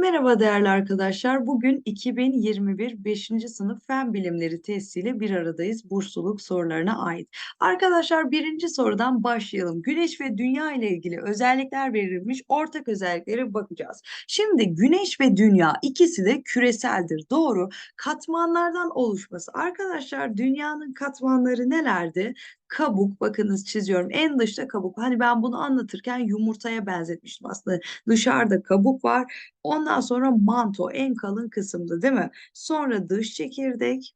Merhaba değerli arkadaşlar. Bugün 2021 5. sınıf Fen Bilimleri testiyle bir aradayız. Bursluluk sorularına ait. Arkadaşlar birinci sorudan başlayalım. Güneş ve Dünya ile ilgili özellikler verilmiş. Ortak özelliklere bakacağız. Şimdi Güneş ve Dünya ikisi de küreseldir. Doğru. Katmanlardan oluşması. Arkadaşlar Dünya'nın katmanları nelerdi? Kabuk bakınız çiziyorum en dışta kabuk hani ben bunu anlatırken yumurtaya benzetmiştim aslında. Dışarıda kabuk var ondan sonra manto en kalın kısımda değil mi? Sonra dış çekirdek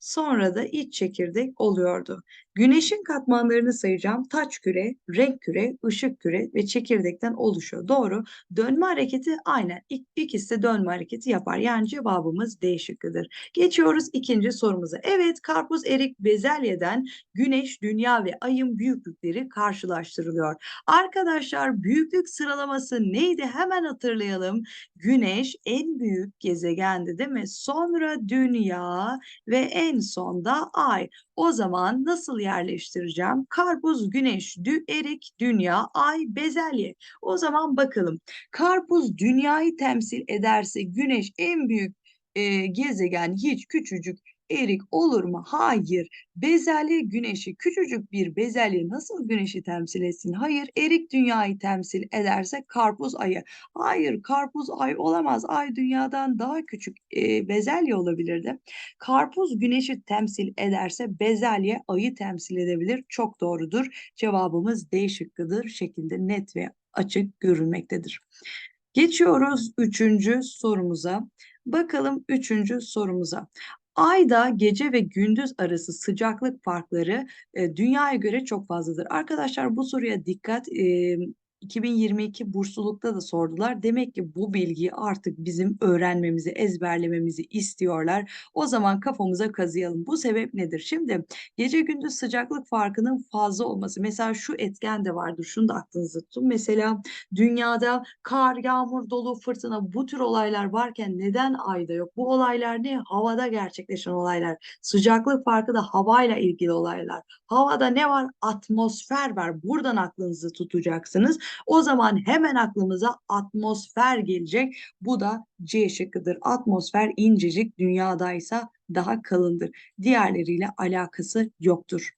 Sonra da iç çekirdek oluyordu. Güneşin katmanlarını sayacağım. Taç küre, renk küre, ışık küre ve çekirdekten oluşuyor. Doğru. Dönme hareketi aynen. İk, ikisi de dönme hareketi yapar. Yani cevabımız D şıkkıdır. Geçiyoruz ikinci sorumuza. Evet karpuz, erik, bezelyeden güneş, dünya ve ayın büyüklükleri karşılaştırılıyor. Arkadaşlar büyüklük sıralaması neydi? Hemen hatırlayalım. Güneş en büyük gezegendi değil mi? Sonra dünya ve en sonda ay. O zaman nasıl yerleştireceğim? Karpuz, güneş, dü, erik, dünya, ay, bezelye. O zaman bakalım. Karpuz dünyayı temsil ederse güneş en büyük e, gezegen hiç küçücük erik olur mu? Hayır. Bezelye güneşi küçücük bir bezelye nasıl güneşi temsil etsin? Hayır. Erik dünyayı temsil ederse karpuz ayı. Hayır. Karpuz ay olamaz. Ay dünyadan daha küçük e, bezelye olabilirdi. Karpuz güneşi temsil ederse bezelye ayı temsil edebilir. Çok doğrudur. Cevabımız D şıkkıdır şeklinde net ve açık görülmektedir. Geçiyoruz üçüncü sorumuza. Bakalım üçüncü sorumuza. Ayda gece ve gündüz arası sıcaklık farkları e, dünyaya göre çok fazladır. Arkadaşlar bu soruya dikkat e, 2022 burslulukta da sordular. Demek ki bu bilgiyi artık bizim öğrenmemizi, ezberlememizi istiyorlar. O zaman kafamıza kazıyalım. Bu sebep nedir? Şimdi gece gündüz sıcaklık farkının fazla olması. Mesela şu etken de vardır. Şunu da aklınızda tutun. Mesela dünyada kar, yağmur, dolu, fırtına bu tür olaylar varken neden ayda yok? Bu olaylar ne? Havada gerçekleşen olaylar. Sıcaklık farkı da havayla ilgili olaylar. Havada ne var? Atmosfer var. Buradan aklınızı tutacaksınız. O zaman hemen aklımıza atmosfer gelecek. Bu da C şıkkıdır. Atmosfer incecik, dünyadaysa daha kalındır. Diğerleriyle alakası yoktur.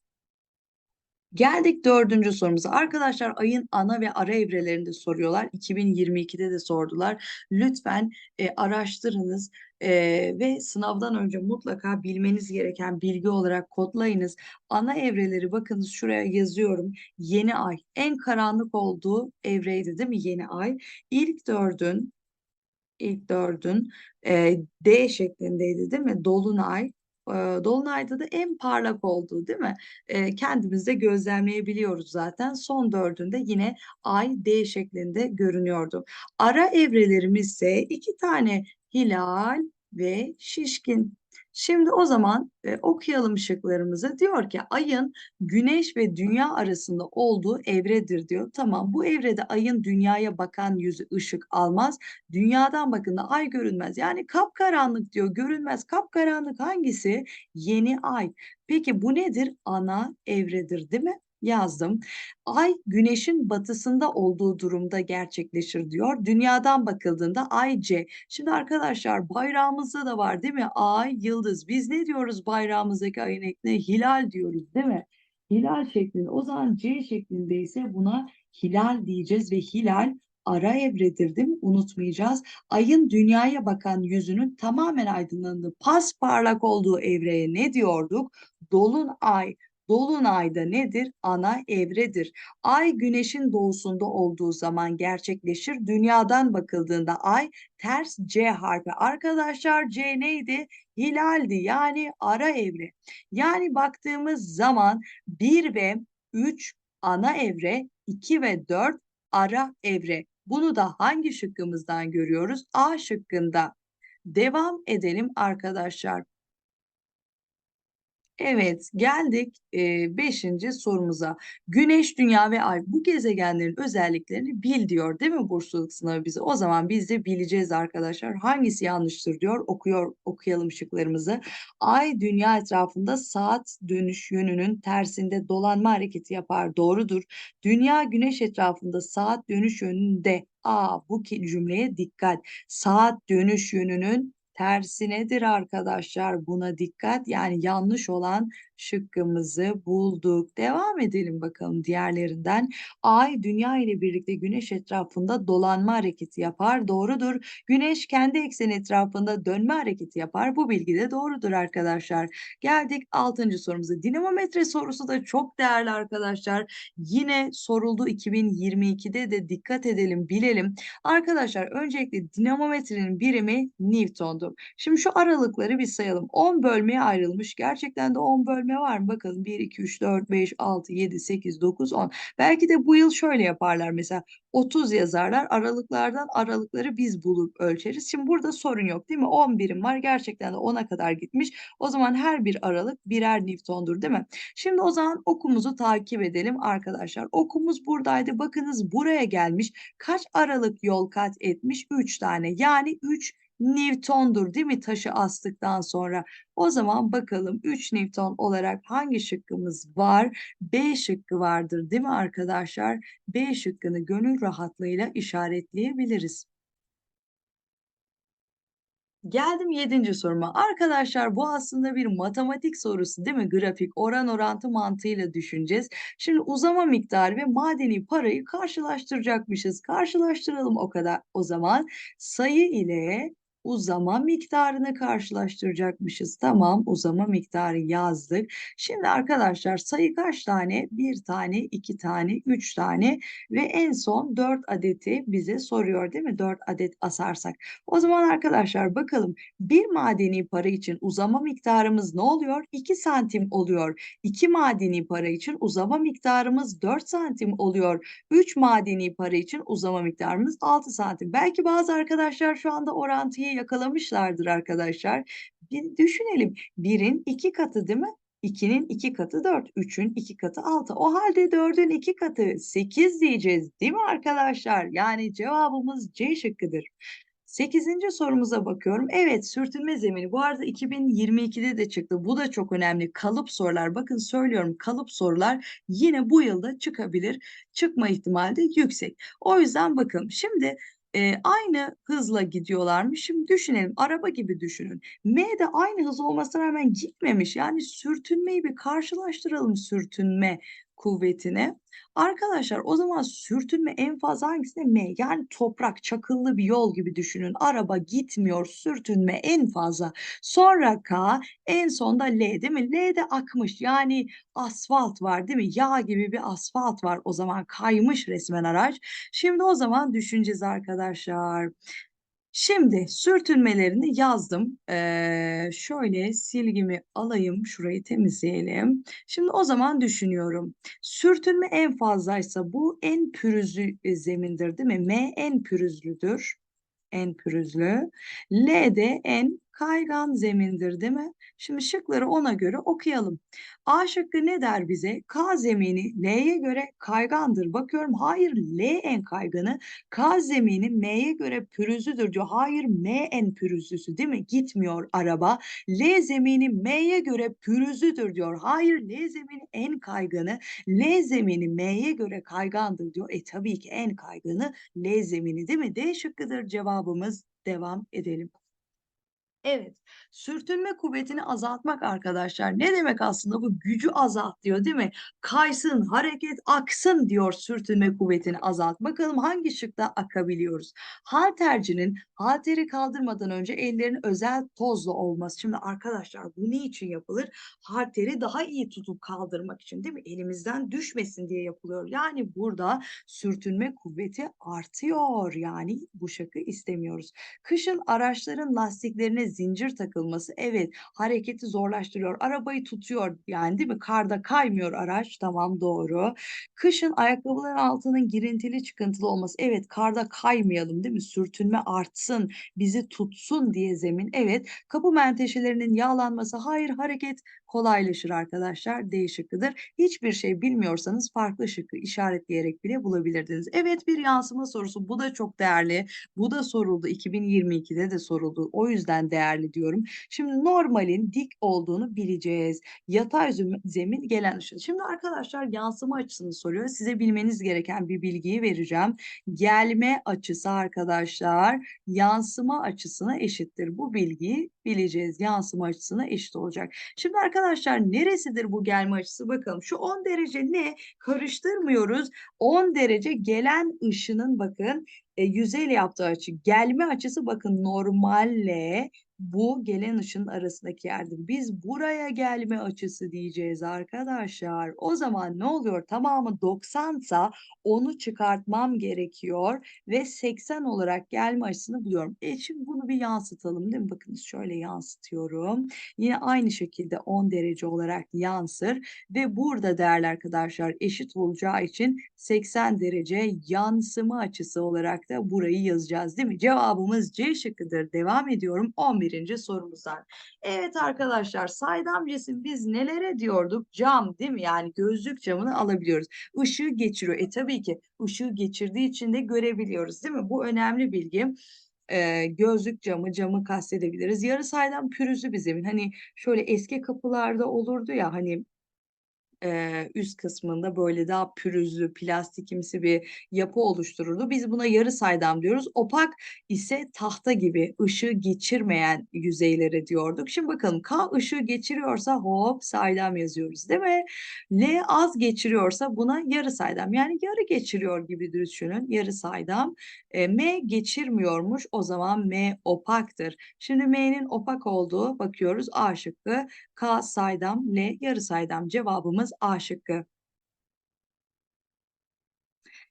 Geldik dördüncü sorumuza. Arkadaşlar ayın ana ve ara evrelerinde soruyorlar. 2022'de de sordular. Lütfen e, araştırınız e, ve sınavdan önce mutlaka bilmeniz gereken bilgi olarak kodlayınız. Ana evreleri bakınız şuraya yazıyorum. Yeni ay en karanlık olduğu evreydi değil mi yeni ay? İlk dördün ilk dördün e, D şeklindeydi değil mi? Dolunay, Dolunay'da da en parlak olduğu değil mi? E, kendimizde gözlemleyebiliyoruz zaten. Son dördünde yine ay D şeklinde görünüyordu. Ara evrelerimiz ise iki tane hilal ve şişkin. Şimdi o zaman e, okuyalım şıklarımızı. Diyor ki ayın güneş ve dünya arasında olduğu evredir diyor. Tamam bu evrede ayın dünyaya bakan yüzü ışık almaz. Dünyadan bakında ay görünmez. Yani kapkaranlık diyor görünmez. Kapkaranlık hangisi? Yeni ay. Peki bu nedir? Ana evredir değil mi? Yazdım. Ay güneşin batısında olduğu durumda gerçekleşir diyor. Dünyadan bakıldığında ay C. Şimdi arkadaşlar bayrağımızda da var değil mi? Ay, yıldız. Biz ne diyoruz bayrağımızdaki ayın ekline? Hilal diyoruz değil mi? Hilal şeklinde. O zaman C şeklindeyse buna hilal diyeceğiz ve hilal ara evredir değil mi? Unutmayacağız. Ayın dünyaya bakan yüzünün tamamen aydınlandığı, pas parlak olduğu evreye ne diyorduk? Dolunay. Dolunayda nedir? Ana evredir. Ay güneşin doğusunda olduğu zaman gerçekleşir. Dünyadan bakıldığında ay ters C harfi. Arkadaşlar C neydi? Hilaldi yani ara evre. Yani baktığımız zaman 1 ve 3 ana evre, 2 ve 4 ara evre. Bunu da hangi şıkkımızdan görüyoruz? A şıkkında. Devam edelim arkadaşlar. Evet, geldik e, beşinci sorumuza. Güneş, Dünya ve Ay bu gezegenlerin özelliklerini bil diyor değil mi bursluluk sınavı bize? O zaman biz de bileceğiz arkadaşlar. Hangisi yanlıştır diyor. Okuyor, okuyalım şıklarımızı. Ay Dünya etrafında saat dönüş yönünün tersinde dolanma hareketi yapar. Doğrudur. Dünya Güneş etrafında saat dönüş yönünde A. Bu cümleye dikkat. Saat dönüş yönünün tersinedir arkadaşlar. Buna dikkat. Yani yanlış olan şıkkımızı bulduk. Devam edelim bakalım diğerlerinden. Ay dünya ile birlikte güneş etrafında dolanma hareketi yapar. Doğrudur. Güneş kendi ekseni etrafında dönme hareketi yapar. Bu bilgi de doğrudur arkadaşlar. Geldik 6. sorumuza. Dinamometre sorusu da çok değerli arkadaşlar. Yine soruldu 2022'de de dikkat edelim, bilelim. Arkadaşlar öncelikle dinamometrenin birimi Newton'du. Şimdi şu aralıkları bir sayalım. 10 bölmeye ayrılmış. Gerçekten de 10 bölme var mı? Bakalım 1, 2, 3, 4, 5, 6, 7, 8, 9, 10. Belki de bu yıl şöyle yaparlar mesela. 30 yazarlar. Aralıklardan aralıkları biz bulup ölçeriz. Şimdi burada sorun yok değil mi? 10 birim var. Gerçekten de 10'a kadar gitmiş. O zaman her bir aralık birer Newton'dur değil mi? Şimdi o zaman okumuzu takip edelim arkadaşlar. Okumuz buradaydı. Bakınız buraya gelmiş. Kaç aralık yol kat etmiş? 3 tane. Yani 3 Newton'dur değil mi taşı astıktan sonra? O zaman bakalım 3 Newton olarak hangi şıkkımız var? B şıkkı vardır değil mi arkadaşlar? B şıkkını gönül rahatlığıyla işaretleyebiliriz. Geldim yedinci soruma. Arkadaşlar bu aslında bir matematik sorusu değil mi? Grafik, oran orantı mantığıyla düşüneceğiz. Şimdi uzama miktarı ve madeni parayı karşılaştıracakmışız. Karşılaştıralım o kadar. O zaman sayı ile uzama miktarını karşılaştıracakmışız. Tamam, uzama miktarı yazdık. Şimdi arkadaşlar sayı kaç tane? Bir tane, iki tane, üç tane ve en son dört adeti bize soruyor değil mi? Dört adet asarsak. O zaman arkadaşlar bakalım bir madeni para için uzama miktarımız ne oluyor? 2 santim oluyor. 2 madeni para için uzama miktarımız 4 santim oluyor. 3 madeni para için uzama miktarımız 6 santim. Belki bazı arkadaşlar şu anda orantıyı yakalamışlardır arkadaşlar. Bir düşünelim. Birin iki katı değil mi? 2'nin 2 katı 4, 3'ün 2 katı 6. O halde 4'ün 2 katı 8 diyeceğiz değil mi arkadaşlar? Yani cevabımız C şıkkıdır. 8. sorumuza bakıyorum. Evet, sürtünme zemini. Bu arada 2022'de de çıktı. Bu da çok önemli. Kalıp sorular. Bakın söylüyorum kalıp sorular yine bu yılda çıkabilir. Çıkma ihtimali de yüksek. O yüzden bakın. Şimdi e, aynı hızla gidiyorlarmış. Şimdi düşünelim araba gibi düşünün. M de aynı hız olmasına rağmen gitmemiş. Yani sürtünmeyi bir karşılaştıralım sürtünme kuvvetine. Arkadaşlar o zaman sürtünme en fazla hangisine? M. Yani toprak, çakıllı bir yol gibi düşünün. Araba gitmiyor, sürtünme en fazla. Sonra K, en sonda L değil mi? L de akmış. Yani asfalt var değil mi? Yağ gibi bir asfalt var. O zaman kaymış resmen araç. Şimdi o zaman düşüneceğiz arkadaşlar. Şimdi sürtünmelerini yazdım. Ee, şöyle silgimi alayım, şurayı temizleyelim. Şimdi o zaman düşünüyorum. Sürtünme en fazlaysa bu en pürüzlü zemindir değil mi? M en pürüzlüdür. En pürüzlü. L de en kaygan zemindir değil mi? Şimdi şıkları ona göre okuyalım. A şıkkı ne der bize? K zemini L'ye göre kaygandır. Bakıyorum hayır L en kayganı. K zemini M'ye göre pürüzlüdür diyor. Hayır M en pürüzlüsü değil mi? Gitmiyor araba. L zemini M'ye göre pürüzlüdür diyor. Hayır L zemini en kayganı. L zemini M'ye göre kaygandır diyor. E tabii ki en kayganı L zemini değil mi? D şıkkıdır cevabımız. Devam edelim. Evet, sürtünme kuvvetini azaltmak arkadaşlar. Ne demek aslında bu gücü azalt diyor değil mi? Kaysın, hareket aksın diyor sürtünme kuvvetini azalt. Bakalım hangi şıkta akabiliyoruz? Haltercinin halteri kaldırmadan önce ellerin özel tozla olması. Şimdi arkadaşlar bu ne için yapılır? Halteri daha iyi tutup kaldırmak için değil mi? Elimizden düşmesin diye yapılıyor. Yani burada sürtünme kuvveti artıyor. Yani bu şıkkı istemiyoruz. Kışın araçların lastiklerine zincir takılması evet hareketi zorlaştırıyor. Arabayı tutuyor yani değil mi? Karda kaymıyor araç. Tamam doğru. Kışın ayakkabıların altının girintili çıkıntılı olması. Evet karda kaymayalım değil mi? Sürtünme artsın, bizi tutsun diye zemin. Evet kapı menteşelerinin yağlanması. Hayır hareket kolaylaşır arkadaşlar. D şıkkıdır. Hiçbir şey bilmiyorsanız farklı şıkkı işaretleyerek bile bulabilirdiniz. Evet bir yansıma sorusu. Bu da çok değerli. Bu da soruldu. 2022'de de soruldu. O yüzden değerli diyorum. Şimdi normalin dik olduğunu bileceğiz. Yatay zem- zemin gelen ışın. Şimdi arkadaşlar yansıma açısını soruyor. Size bilmeniz gereken bir bilgiyi vereceğim. Gelme açısı arkadaşlar yansıma açısına eşittir. Bu bilgiyi bileceğiz. Yansıma açısına eşit olacak. Şimdi arkadaşlar neresidir bu gelme açısı? Bakalım şu 10 derece ne? Karıştırmıyoruz. 10 derece gelen ışının bakın e, yüzeyle yaptığı açı. Gelme açısı bakın normalle bu gelen ışın arasındaki yerdir. Biz buraya gelme açısı diyeceğiz arkadaşlar. O zaman ne oluyor? Tamamı 90 sa onu çıkartmam gerekiyor ve 80 olarak gelme açısını buluyorum. E şimdi bunu bir yansıtalım değil mi? Bakınız şöyle yansıtıyorum. Yine aynı şekilde 10 derece olarak yansır ve burada değerli arkadaşlar eşit olacağı için 80 derece yansıma açısı olarak da burayı yazacağız değil mi? Cevabımız C şıkkıdır. Devam ediyorum 11. sorumuzdan. Evet arkadaşlar saydam cisim biz nelere diyorduk? Cam değil mi? Yani gözlük camını alabiliyoruz. Işığı geçiriyor. E tabii ki ışığı geçirdiği için de görebiliyoruz değil mi? Bu önemli bilgi. Ee, gözlük camı, camı kastedebiliriz. Yarı saydam pürüzlü bir zemin. Hani şöyle eski kapılarda olurdu ya hani eee, üst kısmında böyle daha pürüzlü, plastikimsi bir yapı oluştururdu. Biz buna yarı saydam diyoruz. Opak ise tahta gibi ışığı geçirmeyen yüzeylere diyorduk. Şimdi bakalım K ışığı geçiriyorsa hop saydam yazıyoruz değil mi? L az geçiriyorsa buna yarı saydam. Yani yarı geçiriyor gibi düşünün. Yarı saydam. E, M geçirmiyormuş. O zaman M opaktır. Şimdi M'nin opak olduğu bakıyoruz A şıkkı. K saydam, L yarı saydam. Cevabımız A şıkkı.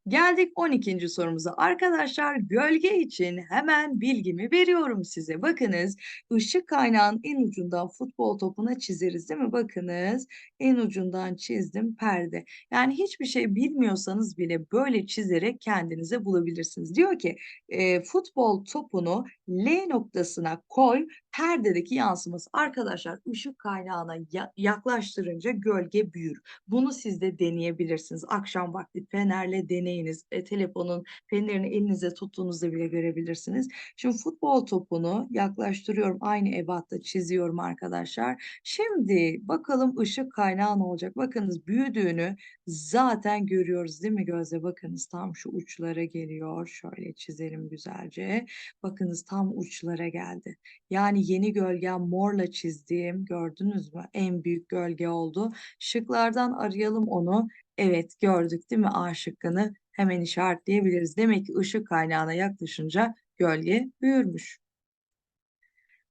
Geldik 12. sorumuza. Arkadaşlar gölge için hemen bilgimi veriyorum size. Bakınız ışık kaynağın en ucundan futbol topuna çizeriz değil mi? Bakınız en ucundan çizdim perde. Yani hiçbir şey bilmiyorsanız bile böyle çizerek kendinize bulabilirsiniz. Diyor ki e, futbol topunu L noktasına koy perdedeki yansıması. Arkadaşlar ışık kaynağına ya- yaklaştırınca gölge büyür. Bunu siz de deneyebilirsiniz. Akşam vakti fenerle deneyiniz. E, telefonun fenerini elinize tuttuğunuzda bile görebilirsiniz. Şimdi futbol topunu yaklaştırıyorum. Aynı ebatta çiziyorum arkadaşlar. Şimdi bakalım ışık kaynağı ne olacak? Bakınız büyüdüğünü zaten görüyoruz değil mi gözle? Bakınız tam şu uçlara geliyor. Şöyle çizelim güzelce. Bakınız tam uçlara geldi. Yani yeni gölgem morla çizdiğim gördünüz mü? En büyük gölge oldu. Şıklardan arayalım onu. Evet gördük değil mi A şıkkını? Hemen işaretleyebiliriz. Demek ki ışık kaynağına yaklaşınca gölge büyürmüş.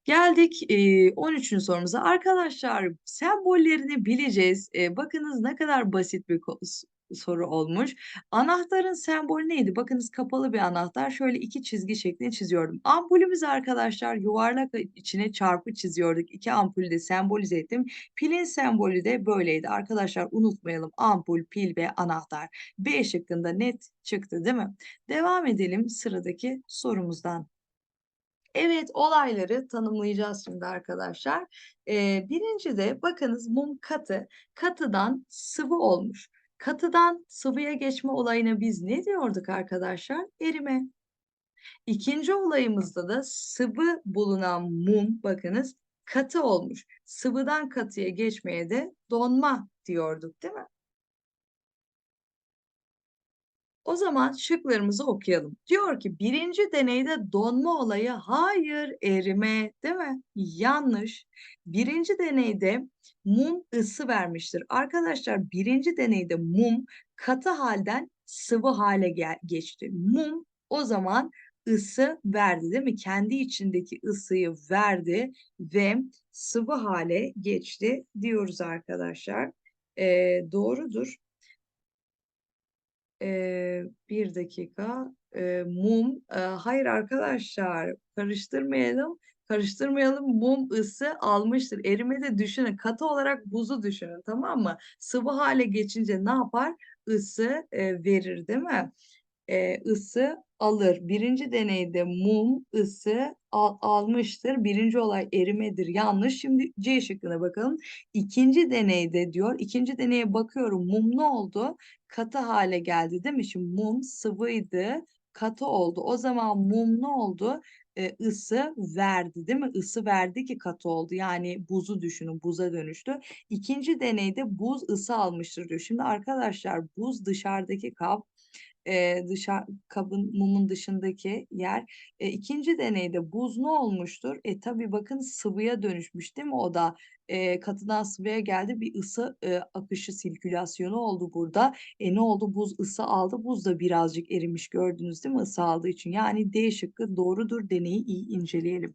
Geldik e, 13. sorumuza. Arkadaşlar sembollerini bileceğiz. Bakınız ne kadar basit bir soru olmuş. Anahtarın sembolü neydi? Bakınız kapalı bir anahtar. Şöyle iki çizgi şeklinde çiziyordum. Ampulümüz arkadaşlar yuvarlak içine çarpı çiziyorduk. İki ampulü de sembolize ettim. Pilin sembolü de böyleydi. Arkadaşlar unutmayalım. Ampul, pil ve anahtar. B şıkkında net çıktı değil mi? Devam edelim sıradaki sorumuzdan. Evet, olayları tanımlayacağız şimdi arkadaşlar. Ee, birinci de bakınız mum katı, katıdan sıvı olmuş. Katıdan sıvıya geçme olayına biz ne diyorduk arkadaşlar? Erime. İkinci olayımızda da sıvı bulunan mum bakınız katı olmuş. Sıvıdan katıya geçmeye de donma diyorduk, değil mi? O zaman şıklarımızı okuyalım. Diyor ki birinci deneyde donma olayı hayır erime değil mi? Yanlış. Birinci deneyde mum ısı vermiştir. Arkadaşlar birinci deneyde mum katı halden sıvı hale geçti. Mum o zaman ısı verdi değil mi? Kendi içindeki ısıyı verdi ve sıvı hale geçti diyoruz arkadaşlar. Ee, doğrudur. Ee, bir dakika. Ee, mum. Ee, hayır arkadaşlar. Karıştırmayalım. Karıştırmayalım. Mum ısı almıştır. Erime de düşünün. Katı olarak buzu düşünün. Tamam mı? Sıvı hale geçince ne yapar? Isı e, verir değil mi? E, ısı alır. Birinci deneyde mum ısı al- almıştır. Birinci olay erimedir. Yanlış. Şimdi C şıkkına bakalım. İkinci deneyde diyor. İkinci deneye bakıyorum. Mum ne oldu? Katı hale geldi değil mi? Şimdi mum sıvıydı. Katı oldu. O zaman mum ne oldu? E, ısı verdi değil mi? Isı verdi ki katı oldu. Yani buzu düşünün. Buza dönüştü. İkinci deneyde buz ısı almıştır diyor. Şimdi arkadaşlar buz dışarıdaki kap e, dışarı kabın mumun dışındaki yer. E, ikinci deneyde buz ne olmuştur? E tabii bakın sıvıya dönüşmüş değil mi? O da e, katıdan sıvıya geldi. Bir ısı e, akışı sirkülasyonu oldu burada. E ne oldu? Buz ısı aldı. Buz da birazcık erimiş gördünüz değil mi? Isı aldığı için. Yani D şıkkı doğrudur. Deneyi iyi inceleyelim.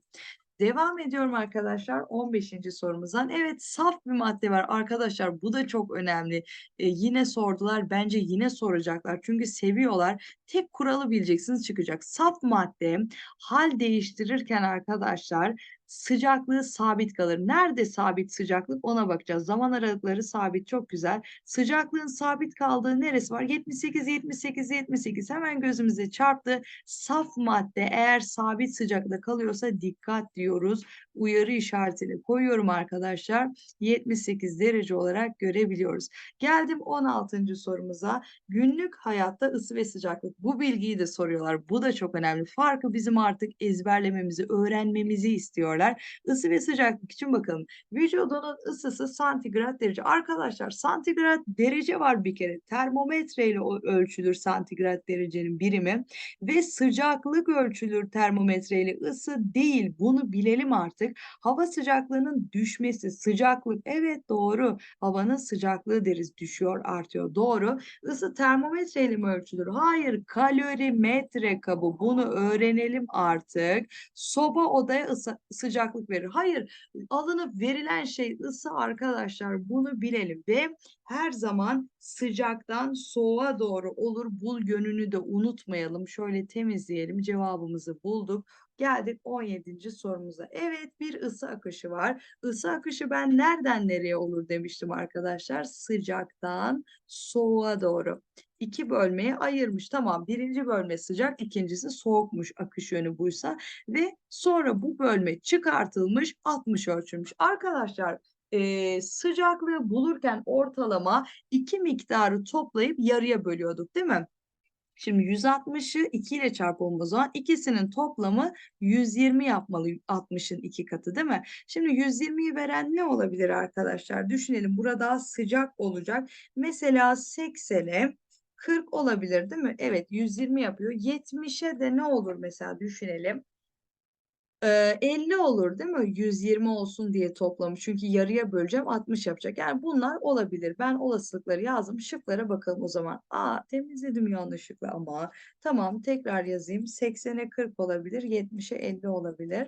Devam ediyorum arkadaşlar 15. sorumuzdan. Evet saf bir madde var arkadaşlar bu da çok önemli. Ee, yine sordular bence yine soracaklar çünkü seviyorlar. Tek kuralı bileceksiniz çıkacak. Saf madde hal değiştirirken arkadaşlar sıcaklığı sabit kalır. Nerede sabit sıcaklık ona bakacağız. Zaman aralıkları sabit çok güzel. Sıcaklığın sabit kaldığı neresi var? 78, 78, 78 hemen gözümüze çarptı. Saf madde eğer sabit sıcaklıkta kalıyorsa dikkat diyoruz. Uyarı işaretini koyuyorum arkadaşlar. 78 derece olarak görebiliyoruz. Geldim 16. sorumuza. Günlük hayatta ısı ve sıcaklık. Bu bilgiyi de soruyorlar. Bu da çok önemli. Farkı bizim artık ezberlememizi, öğrenmemizi istiyorlar. Isı ve sıcaklık için bakalım. Vücudunun ısısı santigrat derece. Arkadaşlar santigrat derece var bir kere. Termometre ile ölçülür santigrat derecenin birimi ve sıcaklık ölçülür termometre ile ısı değil. Bunu bilelim artık. Hava sıcaklığının düşmesi, sıcaklık evet doğru. Havanın sıcaklığı deriz düşüyor, artıyor. Doğru. Isı termometre ile mi ölçülür? Hayır, kalorimetre kabı. Bunu öğrenelim artık. Soba odaya ısı, sıcaklık verir. Hayır, alınıp verilen şey ısı arkadaşlar. Bunu bilelim ve her zaman sıcaktan soğuğa doğru olur. Bul yönünü de unutmayalım. Şöyle temizleyelim. Cevabımızı bulduk. Geldik 17. sorumuza. Evet bir ısı akışı var. Isı akışı ben nereden nereye olur demiştim arkadaşlar. Sıcaktan soğuğa doğru. İki bölmeye ayırmış. Tamam birinci bölme sıcak, ikincisi soğukmuş akış yönü buysa ve sonra bu bölme çıkartılmış 60 ölçülmüş. Arkadaşlar e, sıcaklığı bulurken ortalama iki miktarı toplayıp yarıya bölüyorduk değil mi? Şimdi 160'ı 2 ile çarpalım o zaman. İkisinin toplamı 120 yapmalı 60'ın iki katı değil mi? Şimdi 120'yi veren ne olabilir arkadaşlar? Düşünelim burada sıcak olacak. Mesela 80'e 40 olabilir değil mi? Evet 120 yapıyor. 70'e de ne olur mesela düşünelim. 50 olur değil mi? 120 olsun diye toplamış. Çünkü yarıya böleceğim 60 yapacak. Yani bunlar olabilir. Ben olasılıkları yazdım. Şıklara bakalım o zaman. Aa temizledim yanlışlıkla ama. Tamam tekrar yazayım. 80'e 40 olabilir. 70'e 50 olabilir.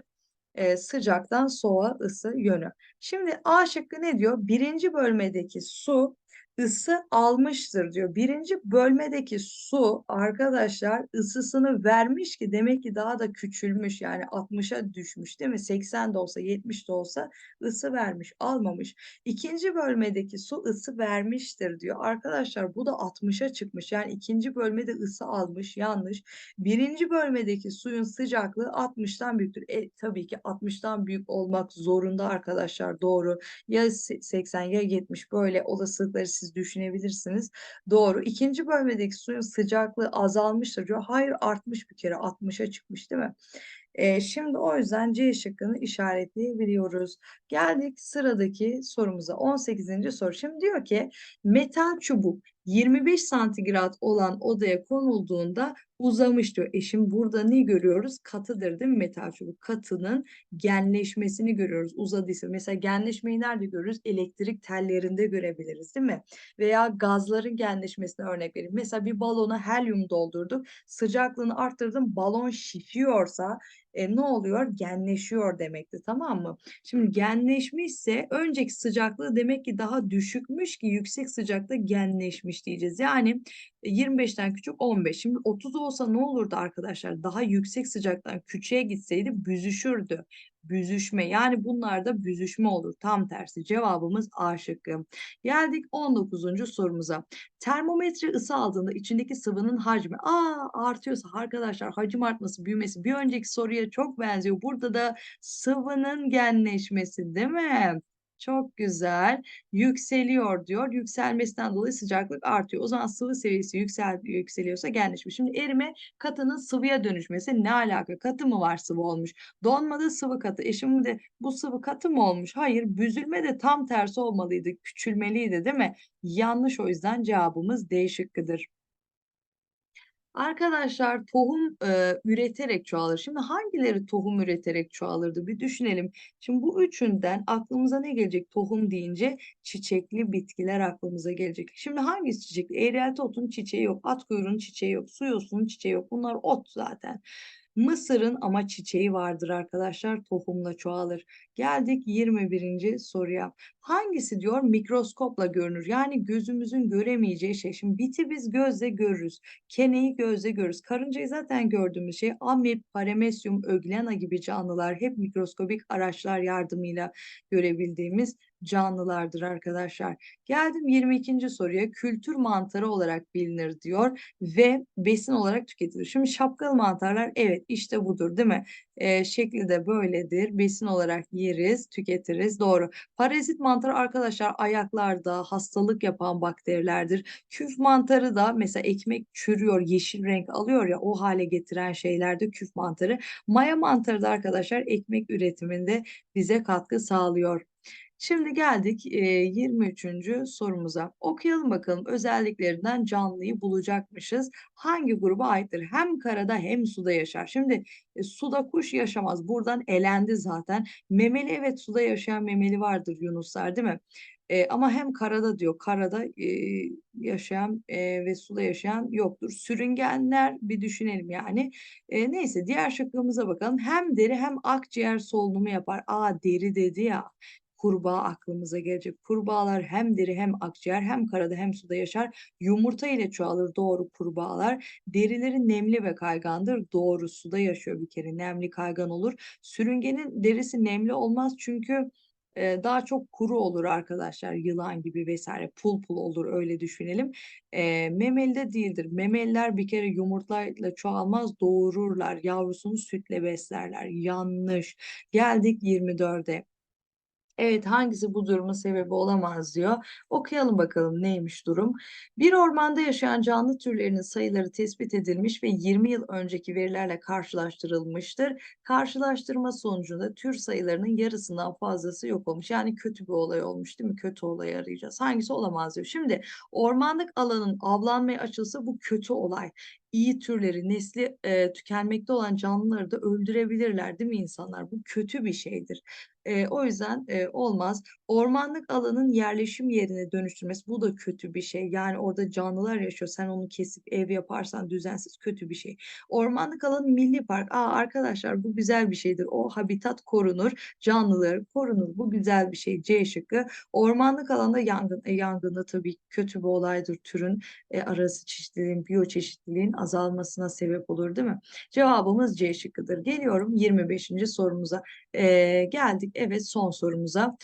Ee, sıcaktan soğuğa ısı yönü. Şimdi A şıkkı ne diyor? Birinci bölmedeki su ısı almıştır diyor. Birinci bölmedeki su arkadaşlar ısısını vermiş ki demek ki daha da küçülmüş yani 60'a düşmüş değil mi? 80 de olsa 70 de olsa ısı vermiş almamış. İkinci bölmedeki su ısı vermiştir diyor. Arkadaşlar bu da 60'a çıkmış yani ikinci bölmede ısı almış yanlış. Birinci bölmedeki suyun sıcaklığı 60'tan büyüktür. E, tabii ki 60'tan büyük olmak zorunda arkadaşlar doğru. Ya 80 ya 70 böyle olasılıkları siz düşünebilirsiniz. Doğru. İkinci bölmedeki suyun sıcaklığı azalmıştır diyor. Hayır artmış bir kere 60'a çıkmış değil mi? E, şimdi o yüzden C şıkkını işaretleyebiliyoruz. Geldik sıradaki sorumuza 18. soru. Şimdi diyor ki metal çubuk 25 santigrat olan odaya konulduğunda uzamış diyor. E şimdi burada ne görüyoruz? Katıdır değil mi metal çubuk? Katının genleşmesini görüyoruz. Uzadıysa. Mesela genleşmeyi nerede görürüz? Elektrik tellerinde görebiliriz değil mi? Veya gazların genleşmesine örnek vereyim. Mesela bir balona helyum doldurduk. Sıcaklığını arttırdım. Balon şişiyorsa e, ne oluyor? Genleşiyor demekti tamam mı? Şimdi genleşmişse önceki sıcaklığı demek ki daha düşükmüş ki yüksek sıcakta genleşmiş diyeceğiz. Yani 25'ten küçük 15. Şimdi 30 olsa ne olurdu arkadaşlar? Daha yüksek sıcaktan küçüğe gitseydi büzüşürdü. Büzüşme. Yani bunlarda büzüşme olur. Tam tersi. Cevabımız A şıkkı. Geldik 19. sorumuza. Termometre ısı aldığında içindeki sıvının hacmi a artıyorsa arkadaşlar hacim artması, büyümesi bir önceki soruya çok benziyor. Burada da sıvının genleşmesi değil mi? Çok güzel. Yükseliyor diyor. Yükselmesinden dolayı sıcaklık artıyor. O zaman sıvı seviyesi yüksel yükseliyorsa genleşmiş. Şimdi erime katının sıvıya dönüşmesi ne alaka? Katı mı var sıvı olmuş? Donmada sıvı katı. E şimdi bu sıvı katı mı olmuş? Hayır. Büzülme de tam tersi olmalıydı. Küçülmeliydi değil mi? Yanlış o yüzden cevabımız D şıkkıdır. Arkadaşlar tohum e, üreterek çoğalır. Şimdi hangileri tohum üreterek çoğalırdı bir düşünelim. Şimdi bu üçünden aklımıza ne gelecek tohum deyince çiçekli bitkiler aklımıza gelecek. Şimdi hangisi çiçekli? Eğrelti otun çiçeği yok, at kuyruğunun çiçeği yok, su yosunun çiçeği yok. Bunlar ot zaten. Mısırın ama çiçeği vardır arkadaşlar. Tohumla çoğalır. Geldik 21. soruya. Hangisi diyor mikroskopla görünür? Yani gözümüzün göremeyeceği şey. Şimdi biti biz gözle görürüz. Keneyi gözle görürüz. Karıncayı zaten gördüğümüz şey amip, paramesyum, öglena gibi canlılar hep mikroskobik araçlar yardımıyla görebildiğimiz canlılardır arkadaşlar. Geldim 22. soruya. Kültür mantarı olarak bilinir diyor ve besin olarak tüketilir. Şimdi şapkalı mantarlar evet işte budur değil mi? Ee, şekli de böyledir. Besin olarak yeriz, tüketiriz. Doğru. Parazit mantarı arkadaşlar ayaklarda hastalık yapan bakterilerdir. Küf mantarı da mesela ekmek çürüyor, yeşil renk alıyor ya o hale getiren şeylerde küf mantarı. Maya mantarı da arkadaşlar ekmek üretiminde bize katkı sağlıyor. Şimdi geldik e, 23. sorumuza. Okuyalım bakalım özelliklerinden canlıyı bulacakmışız. Hangi gruba aittir? Hem karada hem suda yaşar. Şimdi e, suda kuş yaşamaz. Buradan elendi zaten. Memeli evet suda yaşayan memeli vardır yunuslar değil mi? E, ama hem karada diyor, karada e, yaşayan e, ve suda yaşayan yoktur. Sürüngenler bir düşünelim yani. E, neyse diğer şıkkımıza bakalım. Hem deri hem akciğer solunumu yapar. Aa deri dedi ya kurbağa aklımıza gelecek. Kurbağalar hem deri hem akciğer hem karada hem suda yaşar. Yumurta ile çoğalır doğru kurbağalar. Derileri nemli ve kaygandır. Doğru suda yaşıyor bir kere. Nemli kaygan olur. Sürüngenin derisi nemli olmaz çünkü e, daha çok kuru olur arkadaşlar. Yılan gibi vesaire pul pul olur öyle düşünelim. E, memeli de değildir. Memeliler bir kere yumurtayla çoğalmaz doğururlar. Yavrusunu sütle beslerler. Yanlış. Geldik 24'e. Evet hangisi bu durumun sebebi olamaz diyor. Okuyalım bakalım neymiş durum. Bir ormanda yaşayan canlı türlerinin sayıları tespit edilmiş ve 20 yıl önceki verilerle karşılaştırılmıştır. Karşılaştırma sonucunda tür sayılarının yarısından fazlası yok olmuş. Yani kötü bir olay olmuş değil mi? Kötü olay arayacağız. Hangisi olamaz diyor. Şimdi ormanlık alanın avlanmaya açılsa bu kötü olay iyi türleri, nesli e, tükenmekte olan canlıları da öldürebilirler değil mi insanlar? Bu kötü bir şeydir. E, o yüzden e, olmaz. Ormanlık alanın yerleşim yerine dönüştürmesi bu da kötü bir şey. Yani orada canlılar yaşıyor. Sen onu kesip ev yaparsan düzensiz kötü bir şey. Ormanlık alan milli park. Aa arkadaşlar bu güzel bir şeydir. O habitat korunur. Canlılar korunur. Bu güzel bir şey. C şıkkı. Ormanlık alanda yangın. E, yangında tabii kötü bir olaydır türün e, arası çeşitliliğin, biyoçeşitliliğin azalmasına sebep olur değil mi? Cevabımız C şıkkıdır. Geliyorum 25. sorumuza. E, geldik evet son sorumuza.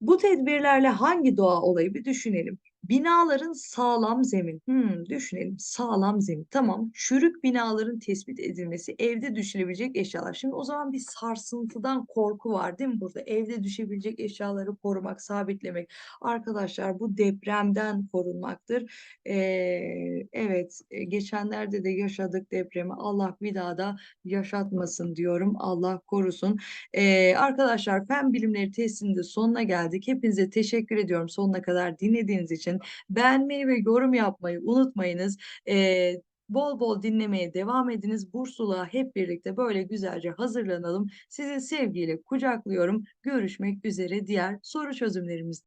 Bu tedbirlerle hangi doğa olayı bir düşünelim. Binaların sağlam zemin. Hmm, düşünelim. Sağlam zemin. Tamam. Çürük binaların tespit edilmesi, evde düşülebilecek eşyalar. Şimdi o zaman bir sarsıntıdan korku var değil mi burada? Evde düşebilecek eşyaları korumak, sabitlemek. Arkadaşlar bu depremden korunmaktır. Ee, evet, e, geçenlerde de yaşadık depremi. Allah bir daha da yaşatmasın diyorum. Allah korusun. Ee, arkadaşlar fen bilimleri testinde sonuna geldik. Hepinize teşekkür ediyorum sonuna kadar dinlediğiniz için. Beğenmeyi ve yorum yapmayı unutmayınız. Ee, bol bol dinlemeye devam ediniz. Bursluğa hep birlikte böyle güzelce hazırlanalım. Sizi sevgiyle kucaklıyorum. Görüşmek üzere diğer soru çözümlerimiz.